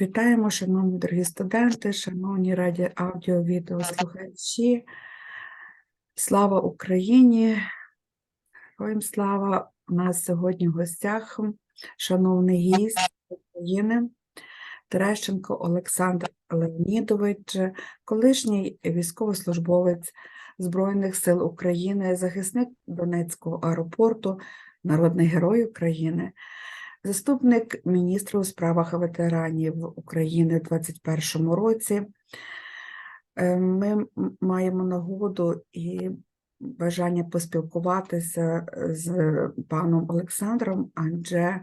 Вітаємо, шановні дорогі студенти, шановні раді аудіо, відео слухачі. Слава Україні! Героям слава! У нас сьогодні в гостях шановний гість України Терещенко Олександр Леонідович, колишній військовослужбовець Збройних сил України, захисник Донецького аеропорту, народний герой України. Заступник міністра у справах ветеранів України в 2021 році. Е, Ми маємо нагоду і бажання поспілкуватися з паном Олександром, адже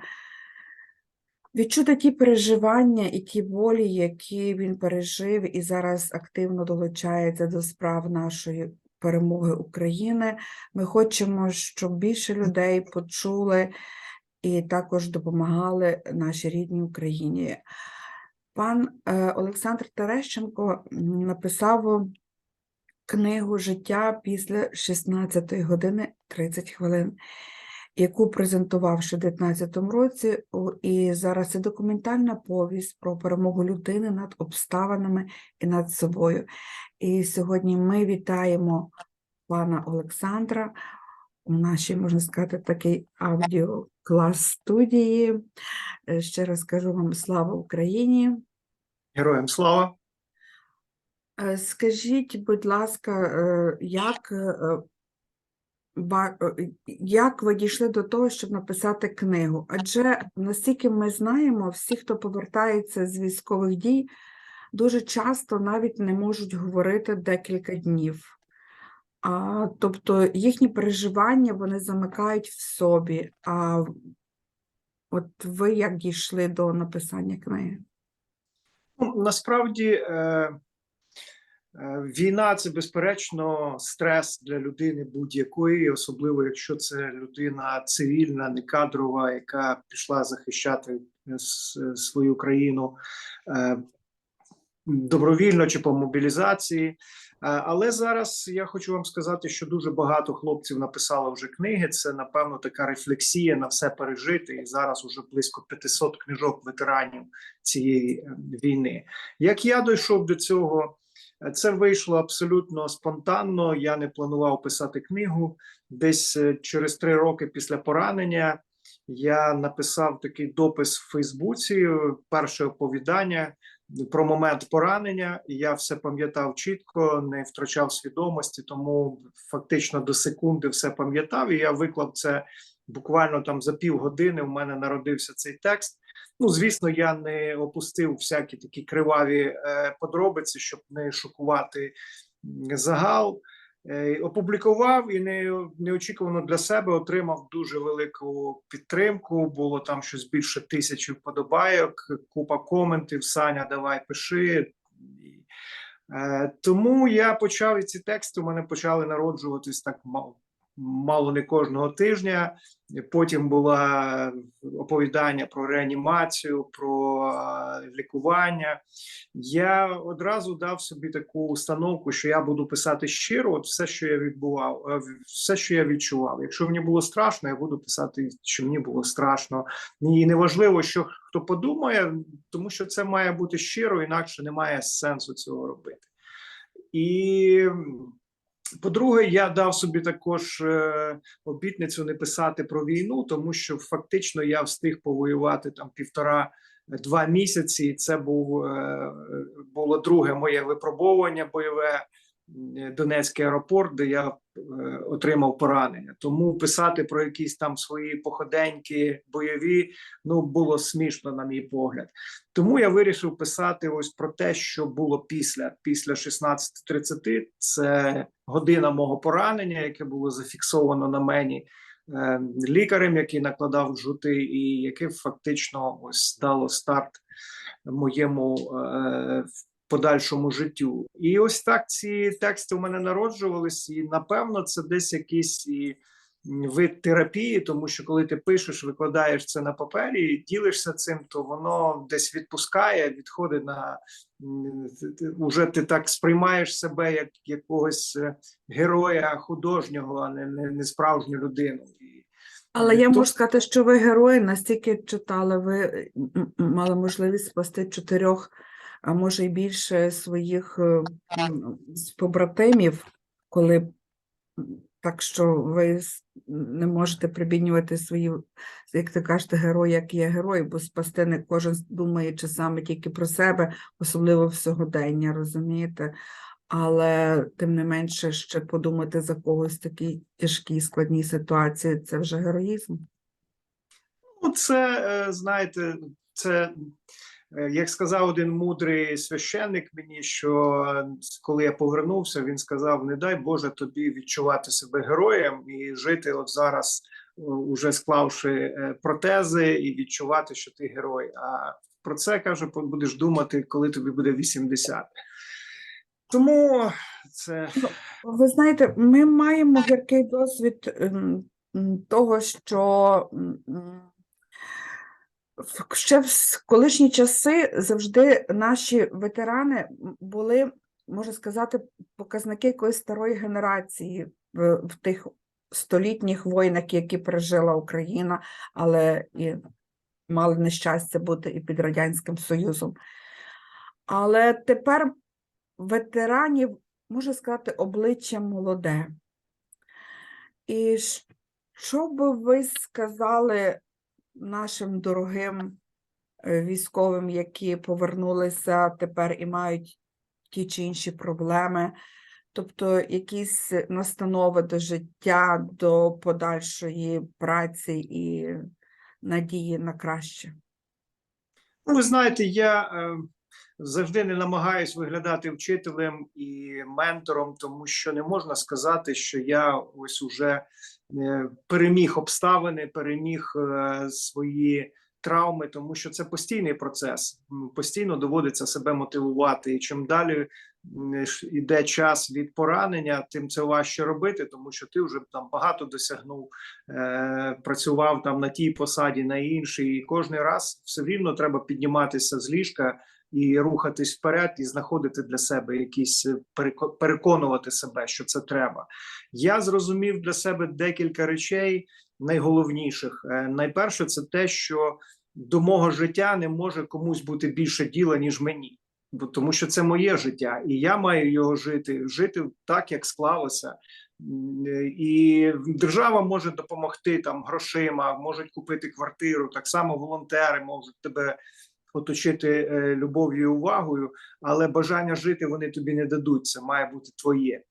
відчути ті переживання і ті болі, які він пережив і зараз активно долучається до справ нашої перемоги України. Ми хочемо, щоб більше людей почули і також допомагали нашій рідній Україні. Пан е, Олександр Терещенко написав книгу Життя після 16 години 30 хвилин, яку презентував ще в 2019 році. І зараз це документальна повість про перемогу людини над обставинами і над собою. І сьогодні ми вітаємо пана Олександра у нашій, можна сказати, такий аудіоклас студії. Е, Ще раз кажу вам слава Україні. Героям слава! Е, Скажіть, будь ласка, е, як, як ви дійшли до того, щоб написати книгу? Адже наскільки ми знаємо, всі, хто повертається з військових дій, дуже часто навіть не можуть говорити декілька днів. А, тобто їхні переживання вони замикають в собі. А от ви як дійшли до написання книги? Ну, насправді е, е, війна це безперечно стрес для людини будь-якої, особливо якщо це людина цивільна, не кадрова, яка пішла захищати е, свою країну е, добровільно чи по мобілізації. Е, Але зараз я хочу вам сказати, що дуже багато хлопців написало вже книги. Це напевно така рефлексія на все пережити. І зараз уже близько 500 книжок ветеранів цієї е, війни. Як я дійшов до цього, Е, це вийшло абсолютно спонтанно. Я не планував писати книгу. Десь через три роки після поранення я написав такий допис в Фейсбуці, перше оповідання про момент поранення. Я все пам'ятав чітко, не втрачав свідомості, тому фактично до секунди все пам'ятав. І я виклав це буквально там за півгодини. У мене народився цей текст. Ну, звісно, я не опустив всякі такі криваві е, подробиці, щоб не шокувати загал. Е, опублікував і не, неочікувано для себе отримав дуже велику підтримку. Було там щось більше тисячі вподобайок, купа коментів. Саня, давай пиши. Е, тому я почав і ці тексти. У мене почали народжуватись так мало, не кожного тижня. Потім була оповідання про реанімацію, про е, лікування. Я одразу дав собі таку установку, що я буду писати щиро, от все, що я відбував, е, все, що я відчував. Якщо мені було страшно, я буду писати, що мені було страшно. І неважливо, що хто подумає, тому що це має бути щиро, інакше немає сенсу цього робити. І по-друге, я дав собі також е, обітницю не писати про війну, тому що фактично я встиг повоювати там півтора-два місяці. Це був е, було друге моє випробовування бойове. Донецький аеропорт, де я е, отримав поранення. Тому писати про якісь там свої походеньки бойові ну було смішно, на мій погляд. Тому я вирішив писати ось про те, що було після після 16.30. Це година мого поранення, яке було зафіксовано на мені е, лікарем, який накладав жути, і яке фактично ось дало старт моєму е, подальшому життю. І ось так ці тексти у мене народжувались, і напевно це десь якийсь і вид терапії, тому що коли ти пишеш, викладаєш це на папері, ділишся цим, то воно десь відпускає, відходить на уже ти так сприймаєш себе як якогось е, героя художнього, а не, не, не справжню людину. Але я можу сказати, що ви герої настільки читали, ви е, мали можливість спасти чотирьох, а може й більше своїх е, побратимів, коли так що ви не можете прибіднювати свої, як ти кажете, герої, як є герої, бо спасти не кожен думає часами тільки про себе, особливо в сьогодення, розумієте? Але тим не менше ще подумати за когось в такій тяжкій складній ситуації це вже героїзм. Ну, це, е, знаєте, це, як сказав один мудрий священник мені, що е, коли я повернувся, він сказав: не дай Боже тобі відчувати себе героєм і жити от зараз, е, уже склавши е, протези, і відчувати, що ти герой. А про це каже, будеш думати, коли тобі буде 80. Тому це Ви знаєте, ми маємо гіркий досвід ем, того, що ще в колишні часи завжди наші ветерани були, можна сказати, показники якоїсь старої генерації в, в тих столітніх воїнах, які пережила Україна, але і мали нещастя бути і під Радянським Союзом. Але тепер ветеранів, можна сказати, обличчя молоде. І що би ви сказали нашим дорогим е, військовим, які повернулися тепер і мають ті чи інші проблеми, тобто якісь настанови до життя, до подальшої праці і надії на краще? Ну, ви знаєте, я е, завжди не намагаюсь виглядати вчителем і ментором, тому що не можна сказати, що я ось уже е, переміг обставини, переміг е, свої травми, тому що це постійний процес. Постійно доводиться себе мотивувати. І чим далі іде час від поранення, тим це важче робити, тому що ти вже там багато досягнув е, працював там на тій посаді, на іншій, і кожен раз все рівно треба підніматися з ліжка і рухатись вперед, і знаходити для себе якісь е, переконувати себе, що це треба. Я зрозумів для себе декілька речей найголовніших. Е, Найперше, це те, що до мого життя не може комусь бути більше діла, ніж мені. Бо тому що це моє життя, і я маю його жити, жити так, як склалося. Е, І держава може допомогти там грошима, можуть купити квартиру. Так само волонтери можуть тебе оточити е, любов'ю і увагою, але бажання жити вони тобі не дадуть. Це має бути твоє.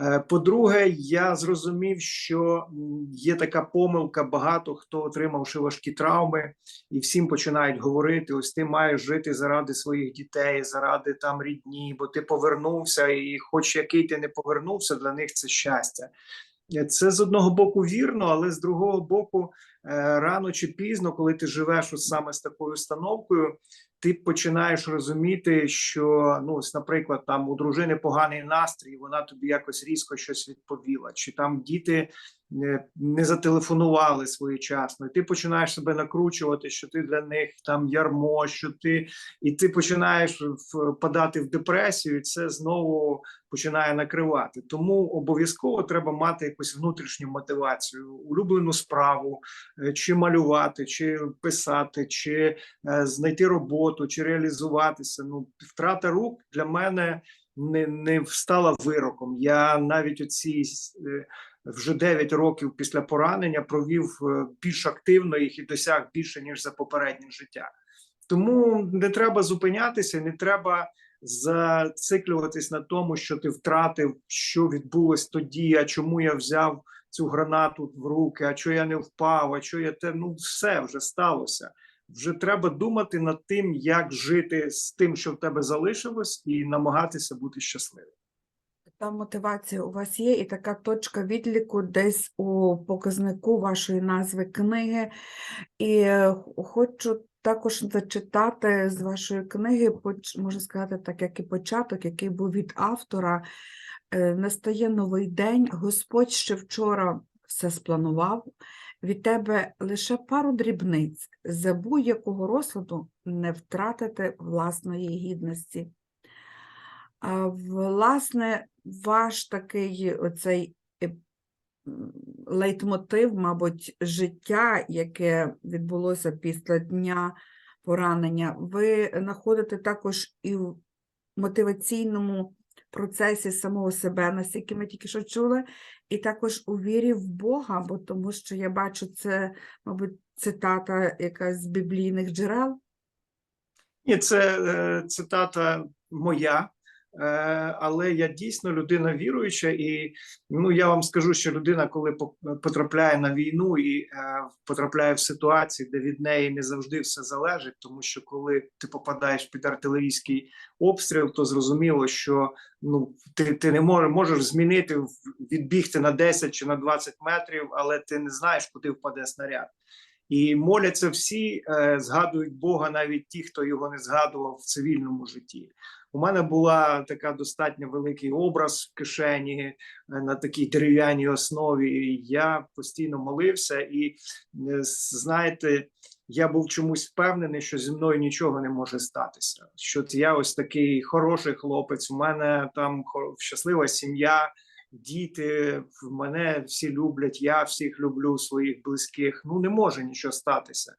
Е, По-друге, я зрозумів, що є така помилка. Багато хто отримавши важкі травми, і всім починають говорити: ось ти маєш жити заради своїх дітей, заради там рідні, бо ти повернувся, і хоч який ти не повернувся, для них це щастя. Е, Це з одного боку вірно, але з другого боку, рано чи пізно, коли ти живеш ось саме з такою установкою, ти починаєш розуміти, що ну, ось, наприклад, там у дружини поганий настрій, вона тобі якось різко щось відповіла, чи там діти е, не зателефонували своєчасно, і ти починаєш себе накручувати, що ти для них там ярмо, що ти і ти починаєш впадати в депресію, і це знову починає накривати. Тому обов'язково треба мати якусь внутрішню мотивацію, улюблену справу, е, чи малювати, чи писати, чи е, знайти роботу, чи реалізуватися. Ну, втрата рук для мене не, не стала вироком. Я навіть оці е, вже 9 років після поранення провів е, більш активно їх і досяг більше ніж за попереднє життя. Тому не треба зупинятися, не треба зациклюватись на тому, що ти втратив, що відбулось тоді, а чому я взяв цю гранату в руки, а чого я не впав, а чого я те. Ну, все вже сталося. Вже треба думати над тим, як жити з тим, що в тебе залишилось, і намагатися бути щасливим. Та мотивація у вас є, і така точка відліку десь у показнику вашої назви книги. І е, хочу також зачитати з вашої книги, можна сказати, так як і початок, який був від автора. Е, Настає новий день, Господь ще вчора все спланував. Від тебе лише пару дрібниць, за будь-якого розладу не втратити власної гідності. Власне, ваш такий оцей лейтмотив, мабуть, життя, яке відбулося після дня поранення, ви знаходите також і в мотиваційному процесі самого себе, наскільки ми тільки що чули, і також у вірі в Бога, бо тому що я бачу це, мабуть, цитата якась з біблійних джерел. Ні, це е, цитата моя, але я дійсно людина віруюча, і ну я вам скажу, що людина, коли потрапляє на війну і е, потрапляє в ситуації, де від неї не завжди все залежить, тому що коли ти попадаєш під артилерійський обстріл, то зрозуміло, що ну ти, ти не можеш, можеш змінити відбігти на 10 чи на 20 метрів, але ти не знаєш, куди впаде снаряд. І моляться всі, е, згадують Бога, навіть ті, хто його не згадував в цивільному житті. У мене була така достатньо великий образ в кишені е, на такій дерев'яній основі. Я постійно молився, і е, знаєте, я був чомусь впевнений, що зі мною нічого не може статися. Що я ось такий хороший хлопець. У мене там щаслива сім'я діти, мене всі люблять, я всіх люблю своїх близьких. Ну не може нічого статися.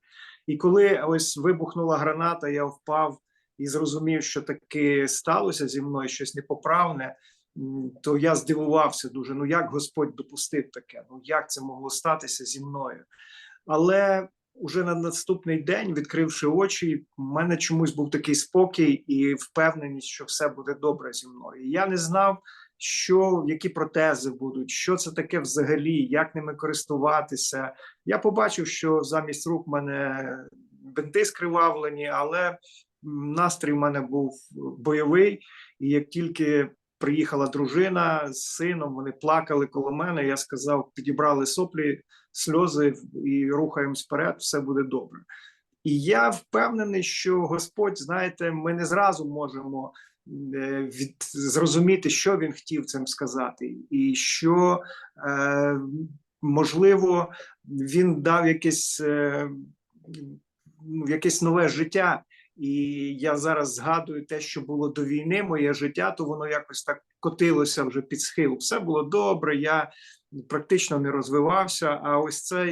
І коли ось вибухнула граната, я впав і зрозумів, що таки сталося зі мною щось непоправне. То я здивувався дуже. Ну як Господь допустив таке? Ну як це могло статися зі мною? Але уже на наступний день, відкривши очі, в мене чомусь був такий спокій і впевненість, що все буде добре зі мною. І я не знав, що які протези будуть, що це таке взагалі, як ними користуватися. Я побачив, що замість рук в мене бинти скривавлені, але настрій в мене був бойовий. І як тільки приїхала дружина з сином, вони плакали коло мене. Я сказав, підібрали соплі, сльози і рухаємось вперед, все буде добре. І я впевнений, що Господь, знаєте, ми не зразу можемо е, від зрозуміти, що він хотів цим сказати, і що е, можливо він дав якесь, е, якесь нове життя. І я зараз згадую те, що було до війни, моє життя, то воно якось так котилося вже під схил. Все було добре. Я практично не розвивався. А ось ця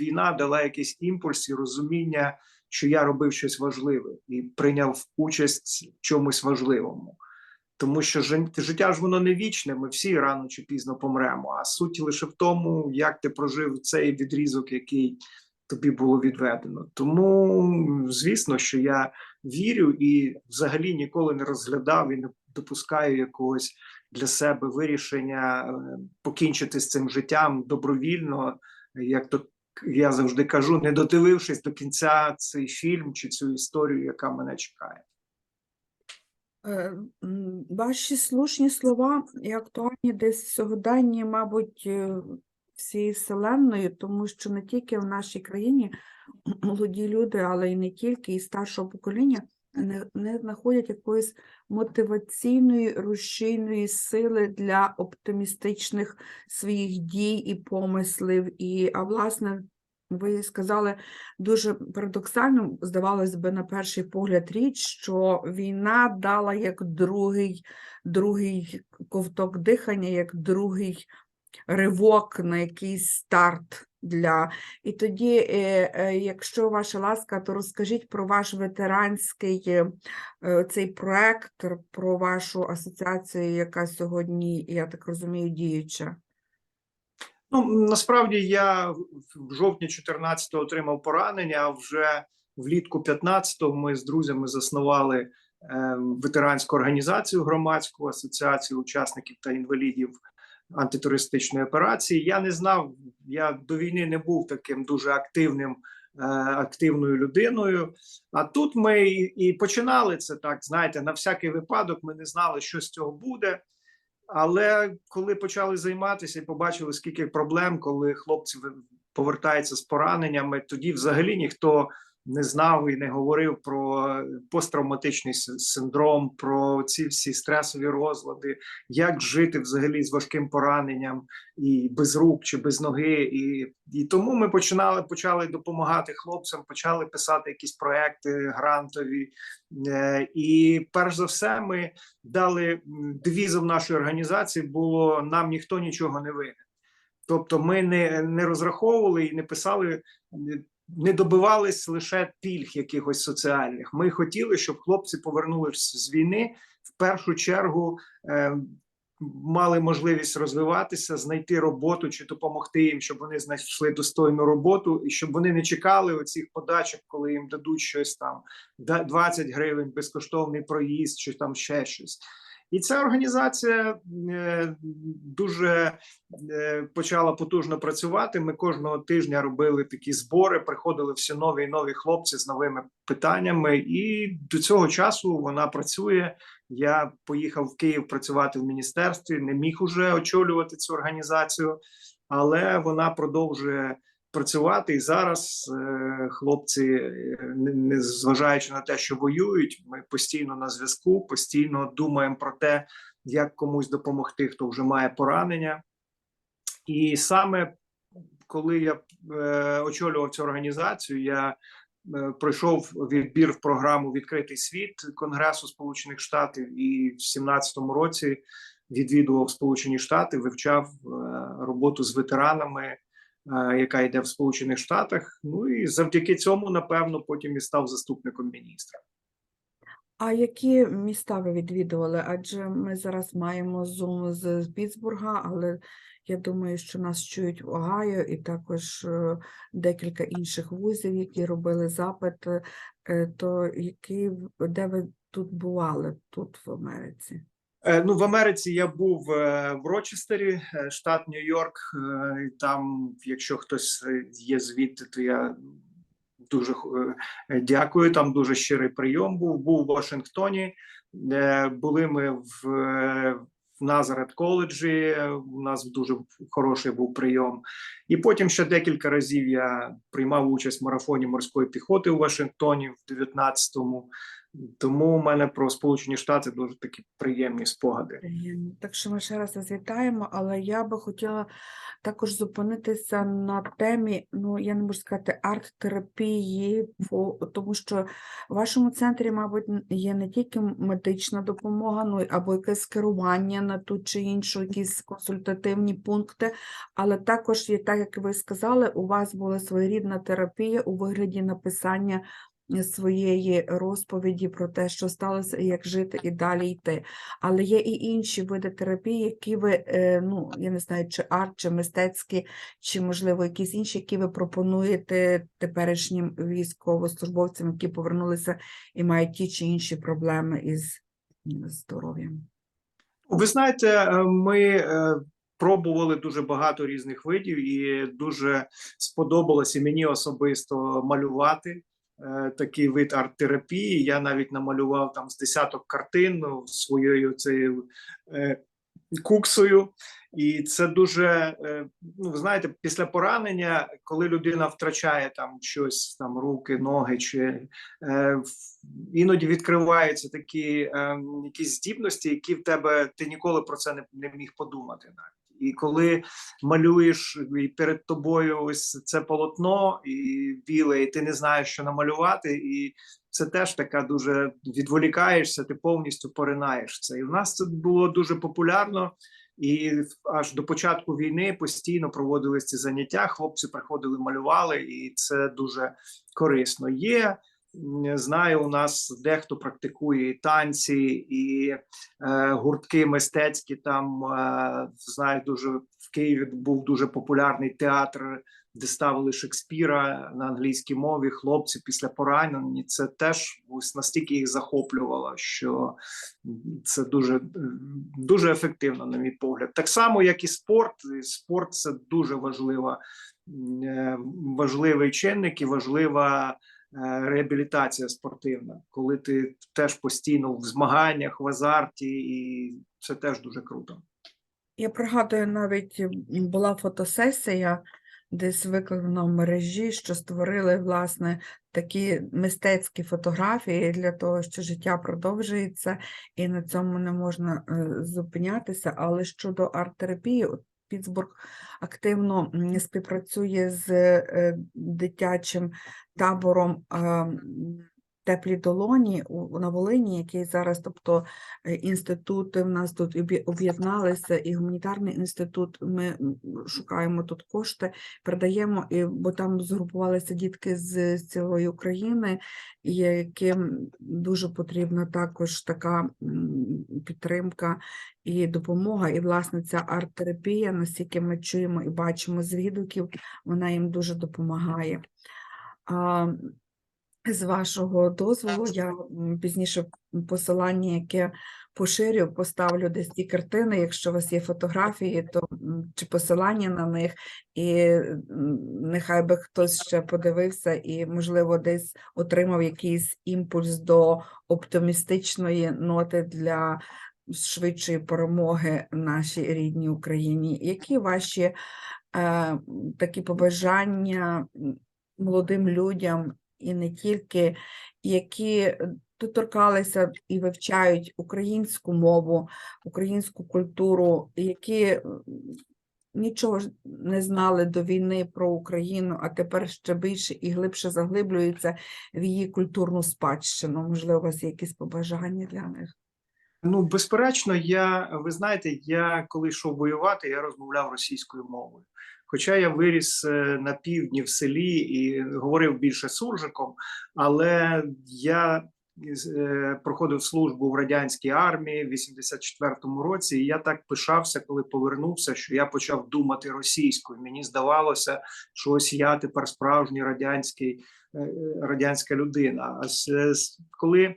війна дала якийсь імпульс і розуміння, що я робив щось важливе і прийняв участь в чомусь важливому. Тому що життя ж воно не вічне, ми всі рано чи пізно помремо. А суть лише в тому, як ти прожив цей відрізок, який тобі було відведено. Тому, звісно, що я вірю і взагалі ніколи не розглядав і не допускаю якогось для себе вирішення е, покінчити з цим життям добровільно, як то я завжди кажу, не додивившись до кінця цей фільм чи цю історію, яка мене чекає. Е, Ваші слушні слова і актуальні десь в сьогоденні, мабуть, всієї вселенної, тому що не тільки в нашій країні молоді люди, але й не тільки, і старшого покоління не, не знаходять якоїсь мотиваційної рушійної сили для оптимістичних своїх дій і помислів. І, а власне, ви сказали дуже парадоксально, здавалось би, на перший погляд річ, що війна дала як другий, другий ковток дихання, як другий ривок на якийсь старт для. І тоді, е, е, якщо ваша ласка, то розкажіть про ваш ветеранський е, цей проект, про вашу асоціацію, яка сьогодні, я так розумію, діюча. Ну насправді я в жовтні 14-го отримав поранення. А вже влітку 15-го ми з друзями заснували е, ветеранську організацію громадську асоціацію учасників та інвалідів антитерористичної операції. Я не знав, я до війни не був таким дуже активним. е, Активною людиною, а тут ми і, починали це так. Знаєте, на всякий випадок ми не знали, що з цього буде. Але коли почали займатися і побачили, скільки проблем, коли хлопці повертаються з пораненнями, тоді взагалі ніхто не знав і не говорив про посттравматичний синдром, про ці всі стресові розлади, як жити взагалі з важким пораненням і без рук чи без ноги. І, і тому ми починали почали допомагати хлопцям, почали писати якісь проекти грантові. Е, І перш за все, ми дали девізом нашої організації було нам ніхто нічого не винен. Тобто, ми не, не розраховували і не писали, не- добивались лише пільг якихось соціальних. Ми хотіли, щоб хлопці повернулися з війни в першу чергу. Е, Мали можливість розвиватися, знайти роботу чи допомогти їм, щоб вони знайшли достойну роботу, і щоб вони не чекали оцих подачок, коли їм дадуть щось там да- 20 гривень, безкоштовний проїзд, чи там ще щось. І ця організація е, дуже е, почала потужно працювати. Ми кожного тижня робили такі збори, приходили всі нові і нові хлопці з новими питаннями, і до цього часу вона працює. Я поїхав в Київ працювати в міністерстві, не міг уже очолювати цю організацію, але вона продовжує працювати. І зараз е, хлопці, е, не, не зважаючи на те, що воюють, ми постійно на зв'язку, постійно думаємо про те, як комусь допомогти, хто вже має поранення. І саме коли я е, очолював цю організацію, я пройшов відбір в програму Відкритий світ Конгресу Сполучених Штатів і в 17-му році відвідував Сполучені Штати, вивчав роботу з ветеранами, яка йде в Сполучених Штатах. Ну і завдяки цьому, напевно, потім і став заступником міністра. А які міста ви відвідували? Адже ми зараз маємо Zoom з Пітсбурга, але я думаю, що нас чують в Огайо і також е, декілька інших вузів, які робили запит. Е, То які, де ви тут бували, тут в Америці? Е, Ну, в Америці я був е, в Рочестері, е, штат Нью-Йорк. Там, якщо хтось є звідти, то я дуже дякую. Там дуже щирий прийом був. Був в Вашингтоні. Були ми в, в Назарет коледжі. У нас дуже хороший був прийом. І потім ще декілька разів я приймав участь в марафоні морської піхоти у Вашингтоні в 19-му. Тому у мене про Сполучені Штати дуже такі приємні спогади. Так що ми ще раз вас але я би хотіла також зупинитися на темі, ну я не можу сказати, арт-терапії, тому що в вашому центрі, мабуть, є не тільки медична допомога, ну або якесь керування на ту чи іншу, якісь консультативні пункти, але також є, так як ви сказали, у вас була своєрідна терапія у вигляді написання своєї розповіді про те, що сталося, як жити і далі йти. Але є і інші види терапії, які ви, е, ну, я не знаю, чи арт, чи мистецькі, чи, можливо, якісь інші, які ви пропонуєте теперішнім військовослужбовцям, які повернулися і мають ті чи інші проблеми із здоров'ям. Ви знаєте, е, ми е, пробували дуже багато різних видів, і дуже сподобалося мені особисто малювати. Е, Такий вид арт-терапії. Я навіть намалював там з десяток картин ну, своєю цією е, куксою. І це дуже, е, ну ви знаєте, після поранення, коли людина втрачає там щось, там руки, ноги, чи е, іноді відкриваються такі е, якісь здібності, які в тебе ти ніколи про це не, не міг подумати навіть. І коли малюєш і перед тобою ось це полотно і біле, і ти не знаєш, що намалювати, і це теж така дуже відволікаєшся, ти повністю поринаєш це. І в нас це було дуже популярно. І аж до початку війни постійно проводились ці заняття. Хлопці приходили, малювали, і це дуже корисно. Є знаю, у нас дехто практикує і танці, і е, гуртки мистецькі. Там е, знаю, дуже в Києві був дуже популярний театр, де ставили Шекспіра на англійській мові. Хлопці після поранення це теж ось настільки їх захоплювало, що це дуже, дуже ефективно, на мій погляд. Так само, як і спорт. Спорт це дуже важлива, е, важливий чинник і важлива реабілітація спортивна, коли ти теж постійно в змаганнях, в азарті, і це теж дуже круто. Я пригадую, навіть була фотосесія, десь викладена в мережі, що створили, власне, такі мистецькі фотографії для того, що життя продовжується, і на цьому не можна е, зупинятися. Але щодо арт-терапії, Пітсбург активно співпрацює з е, дитячим табором. теплі долоні на Волині, який зараз, тобто е, інститути в нас тут об'єдналися, і гуманітарний інститут. Ми шукаємо тут кошти, передаємо, і, бо там згрупувалися дітки з цілої України, яким дуже потрібна також така підтримка і допомога. І, власне, ця арт-терапія, наскільки ми чуємо і бачимо з відгуків, вона їм дуже допомагає. З вашого дозволу, я пізніше посилання, яке поширю, поставлю десь ті картини. Якщо у вас є фотографії, то чи посилання на них, і нехай би хтось ще подивився і, можливо, десь отримав якийсь імпульс до оптимістичної ноти для швидшої перемоги нашій рідній Україні. Які ваші е, такі побажання молодим людям і не тільки, які е, доторкалися і вивчають українську мову, українську культуру, які нічого ж не знали до війни про Україну, а тепер ще більше і глибше заглиблюються в її культурну спадщину. Можливо, у вас є якісь побажання для них? Ну, безперечно, я ви знаєте, я коли йшов воювати, я розмовляв російською мовою. Хоча я виріс е, на півдні в селі і говорив більше суржиком, але я е, проходив службу в радянській армії в 84-му році, і я так пишався, коли повернувся, що я почав думати російською. Мені здавалося, що ось я тепер справжній радянський е, радянська людина. А коли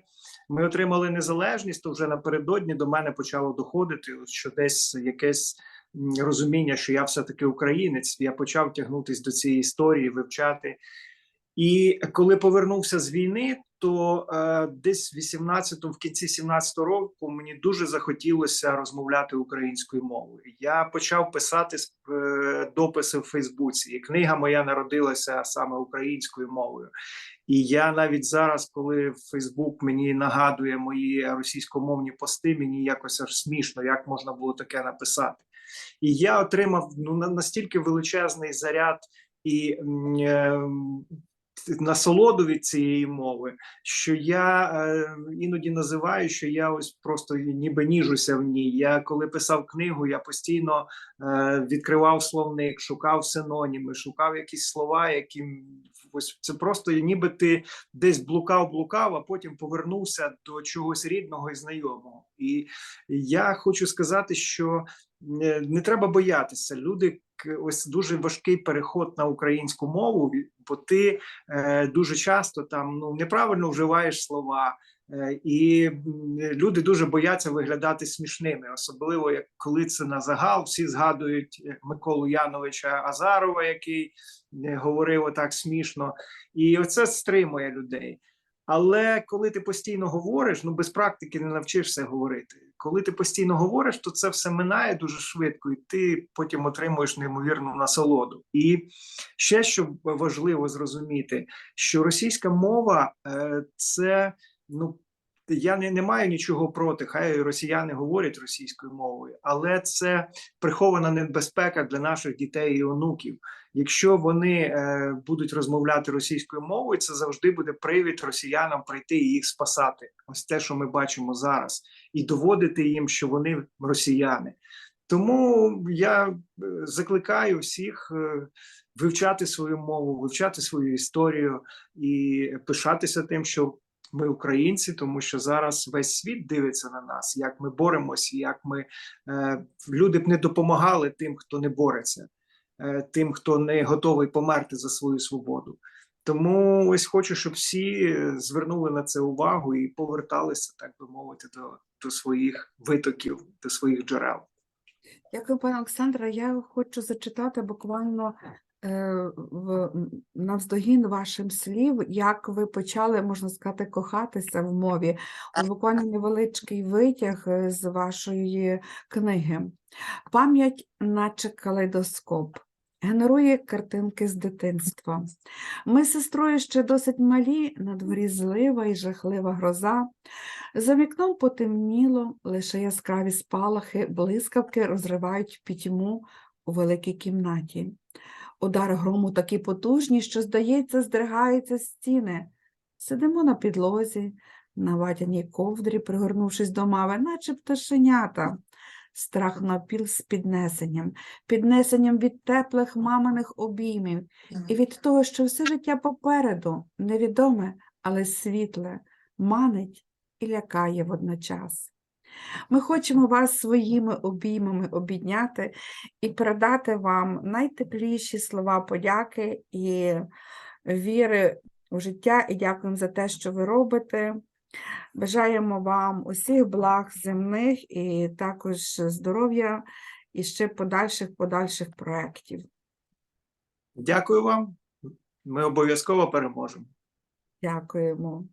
ми отримали незалежність, то вже напередодні до мене почало доходити, що десь якесь розуміння, що я все-таки українець. Я почав тягнутися до цієї історії, вивчати. І коли повернувся з війни, то е, десь в 18 в кінці 17-го року мені дуже захотілося розмовляти українською мовою. Я почав писати е, дописи в Фейсбуці, і книга моя народилася саме українською мовою. І я навіть зараз, коли Фейсбук мені нагадує мої російськомовні пости, мені якось аж смішно, як можна було таке написати. І я отримав ну настільки величезний заряд і е, насолоду від цієї мови, що я е, іноді називаю, що я ось просто ніби ніжуся в ній. Я коли писав книгу, я постійно е, відкривав словник, шукав синоніми, шукав якісь слова, які ось це просто ніби ти десь блукав, блукав, а потім повернувся до чогось рідного і знайомого. І я хочу сказати, що не, треба боятися. Люди ось дуже важкий переход на українську мову, бо ти е, дуже часто там ну неправильно вживаєш слова. е, І люди дуже бояться виглядати смішними, особливо як коли це на загал. Всі згадують е, Миколу Яновича Азарова, який говорив отак смішно, і оце стримує людей. Але коли ти постійно говориш, ну без практики не навчишся говорити. Коли ти постійно говориш, то це все минає дуже швидко, і ти потім отримуєш неймовірну насолоду. І ще що важливо зрозуміти, що російська мова е, це ну. Я не, не маю нічого проти, хай росіяни говорять російською мовою, але це прихована небезпека для наших дітей і онуків. Якщо вони е, будуть розмовляти російською мовою, це завжди буде привід росіянам прийти і їх спасати. Ось те, що ми бачимо зараз, і доводити їм, що вони росіяни. Тому я е, закликаю всіх е, вивчати свою мову, вивчати свою історію і пишатися тим, що ми українці, тому що зараз весь світ дивиться на нас, як ми боремося, як ми люди б не допомагали тим, хто не бореться тим, хто не готовий померти за свою свободу. Тому ось хочу, щоб всі е, звернули на це увагу і поверталися, так би мовити, до, до своїх витоків, до своїх джерел. Дякую, пане Олександре. Я хочу зачитати буквально е, в, навздогін вашим слів, як ви почали, можна сказати, кохатися в мові. От буквально невеличкий витяг е, з вашої книги. Пам'ять, наче калейдоскоп. Генерує картинки з дитинства. Ми з сестрою ще досить малі, на дворі злива і жахлива гроза. За вікном потемніло, лише яскраві спалахи, блискавки розривають пітьму у великій кімнаті. Удари грому такі потужні, що, здається, здригаються стіни. Сидимо на підлозі, на ватяній ковдрі, пригорнувшись до мави, наче пташенята. Страх напіл з піднесенням, піднесенням від теплих маминих обіймів і від того, що все життя попереду, невідоме, але світле, манить і лякає водночас. Ми хочемо вас своїми обіймами обідняти і передати вам найтепліші слова подяки і віри у життя, і дякуємо за те, що ви робите. Бажаємо вам усіх благ земних і також здоров'я і ще подальших подальших проєктів. Дякую вам. Ми обов'язково переможемо. Дякуємо.